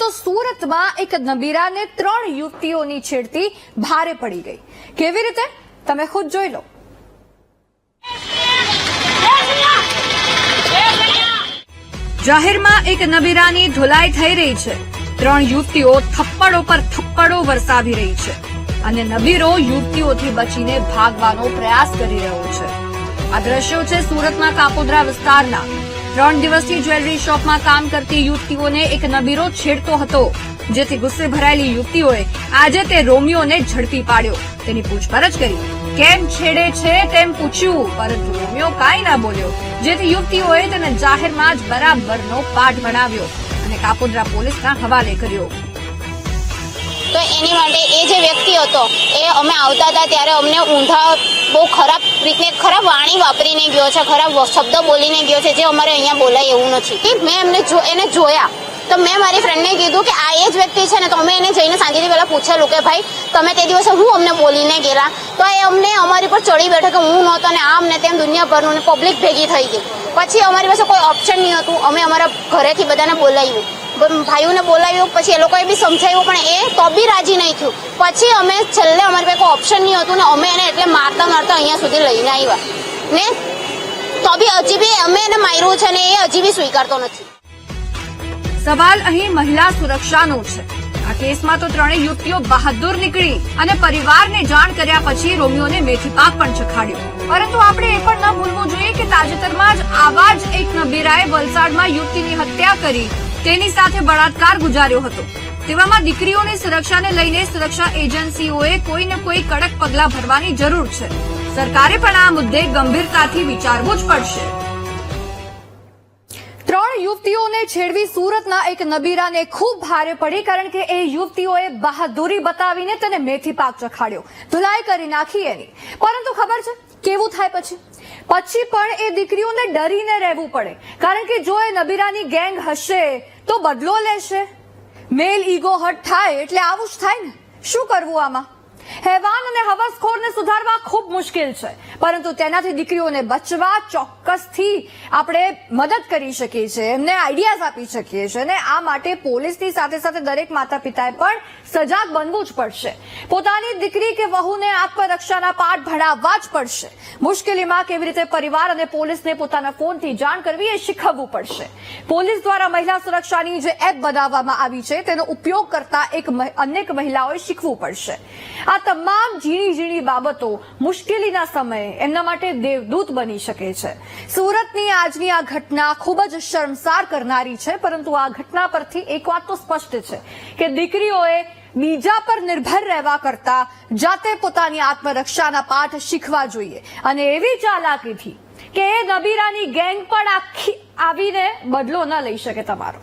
તો સુરતમાં એક નબીરાને ત્રણ યુવતીઓની છેડતી ભારે પડી ગઈ. કેવી રીતે? તમે ખુદ જોઈ લો. જાહેરમાં એક નબીરાની ધોલાઈ થઈ રહી છે. ત્રણ યુવતીઓ થપ્પડો પર થપ્પડો વરસાવી રહી છે અને નબીરો યુવતીઓથી બચીને ભાગવાનો પ્રયાસ કરી રહ્યો છે. આ દ્રશ્યો છે સુરતના કાપોદ્રા વિસ્તારના. ત્રણ દિવસથી જ્વેલરી શોપમાં કામ કરતી યુવતીઓને એક નબીરો છેડતો હતો, જેથી ગુસ્સે ભરાયેલી યુવતીઓએ આજે તે રોમિયોને ઝડપી પાડ્યો. તેની પૂછપરછ કરી, કેમ છેડે છે તેમ પૂછ્યું, પરંતુ રોમિયો કાંઈ ના બોલ્યો, જેથી યુવતીઓએ તેને જાહેરમાં જ બરાબરનો પાઠ ભણાવ્યો અને કાપોદ્રા પોલીસના હવાલે કર્યો. તો એની માટે એ જે વ્યક્તિ હતો અમે આવતા હતા ત્યારે અમને ઊંધા બહુ ખરાબ રીતે ખરાબ વાણી વાપરીને ગયો છે, ખરાબ શબ્દ બોલીને ગયો છે, જે અમારે અહીંયા બોલાય એવું નથી. મેં એમને એને જોયા. તો મેં મારી ફ્રેન્ડને કીધું કે આ એ જ વ્યક્તિ છે ને, તો અમે એને જઈને સાંજેથી પહેલાં પૂછેલું કે ભાઈ, તમે તે દિવસે હું અમને બોલીને ગયેલા? તો એ અમને અમારી પર ચડી બેઠો કે હું નહોતો ને આમ ને તેમ દુનિયાભરનું પબ્લિક ભેગી થઈ ગઈ. પછી અમારી પાસે કોઈ ઓપ્શન નહીં હતું અમે અમારા ઘરેથી બધાને બોલાવ્યું. ભાઈઓને બોલાવ્યું, પછી એ લોકોએ બી સમજાવ્યું, પણ એ તો બી રાજી નહીં થયું. પછી અમે છેલ્લે અમારી પાસે ઓપ્શન નહીં હતું ને, અમે એને એટલે મારતા મારતા અહીંયા સુધી લઈને આવ્યા. ને? તો બી હજી બી અમે એને માર્યું છે ને, એ હજી બી સ્વીકારતો નથી. સવાલ અહીં મહિલા સુરક્ષાનો છે. આ કેસમાં તો ત્રણેય યુવતીઓ બહાદુર નીકળી અને પરિવારને જાણ કર્યા પછી રોમિયોને મેથી પાક પણ ચખાડ્યો. પરંતુ આપણે એ પણ ન ભૂલવું જોઈએ કે તાજેતરમાં જ આવા જ એક નબીરાએ વલસાડમાં યુવતીની હત્યા કરી તેની સાથે બળાત્કાર ગુજાર્યો હતો. તેવામાં દીકરીઓની સુરક્ષાને લઈને સુરક્ષા એજન્સીઓએ કોઈને કોઈ કડક પગલાં ભરવાની જરૂર છે. સરકારે પણ આ મુદ્દે ગંભીરતાથી વિચારવું જ પડશે. ત્રણ યુવતીઓને છેડવી સુરતના એક નબીરાને ખૂબ ભારે પડી કારણ કે એ યુવતીઓએ બહાદુરી બતાવીને તેને મેથી પાક ચખાડ્યો. ધુલાઈ કરી નાખી એની. પરંતુ ખબર છે, કેવું થાય પછી? પછી પણ એ દીકરીઓને ડરીને રહેવું પડે. કારણ કે જો એ નબીરાની ગેંગ હશે, તો બદલો લેશે. મેલ ઈગો હટ થાય, એટલે આવું જ થાય ને? શું કરવું આમાં? હેવાન અને સુધારવા ખૂબ મુશ્કેલ છે. પરંતુ તેનાથી દીકરીઓને બચવા ચોક્કસથી આપણે મદદ કરી શકીએ છીએ, એમને આઈડિયાઝ આપી શકીએ છીએ અને આ માટે પોલીસની સાથે સાથે દરેક માતા પિતાએ પણ સજાગ બનવું જ પડશે. પોતાની દીકરી કે વહુને આત્મરક્ષાના પાઠ ભણાવવા જ પડશે. મુશ્કેલીમાં કેવી રીતે પરિવાર અને પોલીસને પોતાના ફોનથી જાણ કરવી એ શીખવવું પડશે. પોલીસ દ્વારા મહિલા સુરક્ષાની જે એપ બનાવવામાં આવી છે, તેનો ઉપયોગ કરતા એક અનેક મહિલાઓએ શીખવું પડશે. આ તમામ ઝીણી ઝીણી બાબતો મુશ્કેલીના સમયે એમના માટે દેવદૂત બની શકે છે. સુરતની આજની આ ઘટના ખૂબ જ શર્મસાર કરનારી છે, પરંતુ આ ઘટના પરથી એક વાત તો સ્પષ્ટ છે કે દીકરીઓએ બીજા પર નિર્ભર રહેવા કરતા જાતે પોતાની આત્મરક્ષાના પાઠ શીખવા જોઈએ. અને એવી ચાલાકીથી કે એ નબીરાની ગેંગ પણ આખી આવીને બદલો ન લઈ શકે તમારો.